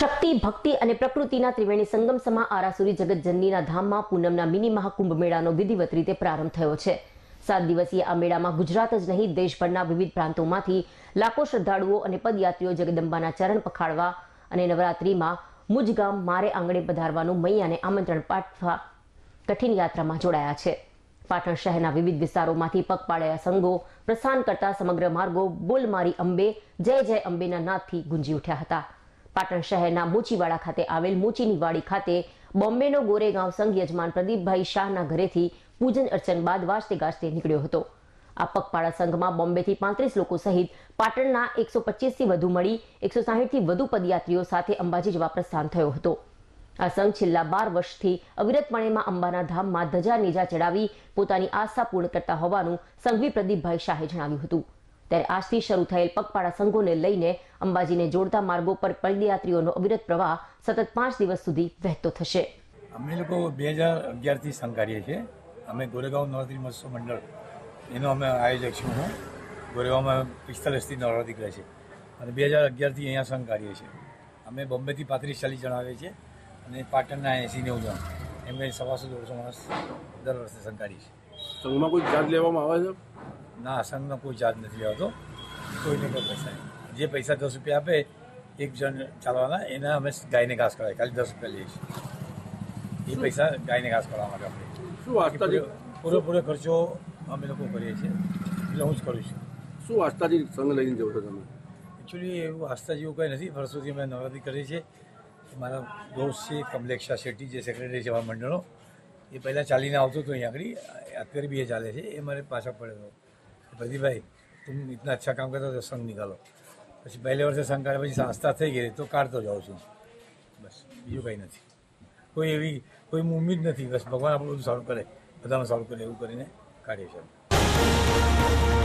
શક્તિ, ભક્તિ અને પ્રકૃતિના ત્રિવેણી સંગમ સમા આરાસુરી જગતજનનીના ધામમાં પૂનમના મિની મહાકુંભ મેળાનો વિધિવત રીતે પ્રારંભ થયો છે. સાત દિવસીય આ મેળામાં ગુજરાત જ નહીં, દેશભરના વિવિધ પ્રાંતોમાંથી લાખો શ્રદ્ધાળુઓ અને પદયાત્રીઓ જગદંબાના ચરણ પખાડવા અને નવરાત્રીમાં મુજગામ મારે આંગણે પધારવાનું મૈયાને આમંત્રણ પાઠવા કઠિન યાત્રામાં જોડાયા છે. પાટણ શહેરના વિવિધ વિસ્તારોમાંથી પગપાળાયા સંઘો પ્રસ્થાન કરતા સમગ્ર માર્ગો બોલ મારી અંબે, જય જય અંબેના નાદથી ગુંજી ઉઠ્યા હતા. પાટણ શહેરના મોચીવાડા ખાતે આવેલ મોચીની વાડી ખાતે બોમ્બેનો ગોરેગાંવ સંઘ યજમાન પ્રદીપભાઈ શાહના ઘરેથી પૂજન અર્ચન બાદ વાજતે ગાજતે નીકળ્યો હતો. આ પગપાળા સંઘમાં બોમ્બેથી પાંત્રીસ લોકો સહિત પાટણના એકસો પચીસથી વધુ મળી, એકસો સાહીઠથી વધુ પદયાત્રીઓ સાથે અંબાજી જવા પ્રસ્થાન થયો હતો. આ સંઘ છેલ્લા બાર વર્ષથી અવિરતપણેમાં અંબાના ધામમાં ધજા નેજા ચડાવી પોતાની આસ્થા પૂર્ણ કરતા હોવાનું સંઘવી પ્રદીપભાઈ શાહે જણાવ્યું હતું. ત્યારે આજથી શરૂ થયેલ પગપાળા સંઘોને લઈને અંબાજીને જોડતા માર્ગો પર પદયાત્રીઓનો અવિરત પ્રવાહ સતત પાંચ દિવસ સુધી વહેતો થશે. અમે લોકો બે હજાર અગિયારથી સંઘ કાર્ય છીએ. અમે ગોરેગાંવ નવરાત્રી મહોત્સવ મંડળ એનો અમે આયોજક છું હું. ગોરેગાંવમાં પિસ્તાલીસથી નવરાત્રી કરે છે. અને બે હજાર અગિયારથી અહીંયા સંઘ કાર્ય છે અમે બોમ્બેથી પાંત્રીસ ચાલીસ જણ આવીએ છીએ અને પાટણના એંસી નેવું જણ. એમ કંઈ સવાસો દોઢસો માણસ દર વર્ષે સંઘ કાર્ય છે સંઘમાં કોઈ ચાર્જ લેવામાં આવે છે? ના સંઘનો કોઈ ચાર્જ નથી આવતો. કોઈને કોઈ પૈસા જે પૈસા દસ રૂપિયા આપે એક જણ ચાલવાના એના અમે ગાયને ઘાસ કરાવીએ. ખાલી દસ રૂપિયા લઈએ છીએ. એ પૈસા ગાયને ઘાસ કરવા માટે આપણે પૂરેપૂરો ખર્ચો અમે લોકો કરીએ છીએ. એટલે હું જ કરું છું. શું આસ્થાથી સંઘ લઈને જવું છો તમે? એકચ્યુઅલી એવું આસ્થા જેવું કંઈ નથી. વર્ષોથી અમે નવરાત્રી કરીએ છીએ. મારા દોસ્ત છે કમલેક્ષા શેટ્ટી જે સેક્રેટરી છે મંડળનો. એ પહેલાં ચાલીને આવતો હતો અહીંયા આગળ. અત્યારે બી એ ચાલે છે. એ મારે પાછા પડ્યો પ્રદીપભાઈ, તું ઇતના અચ્છા કામ કરતા તો સંઘ નિકાલો પછી પહેલે વર્ષે સંઘ કાઢે પછી સંસ્થા થઈ ગઈ, તો કાઢતો જાઉં છું. બસ, બીજું કંઈ નથી. કોઈ એવી, કોઈ ઉમ્મીદ નથી. બસ ભગવાન આપણું બધું સારું કરે. બધામાં સારું કરે, એવું કરીને કાઢીએ છીએ.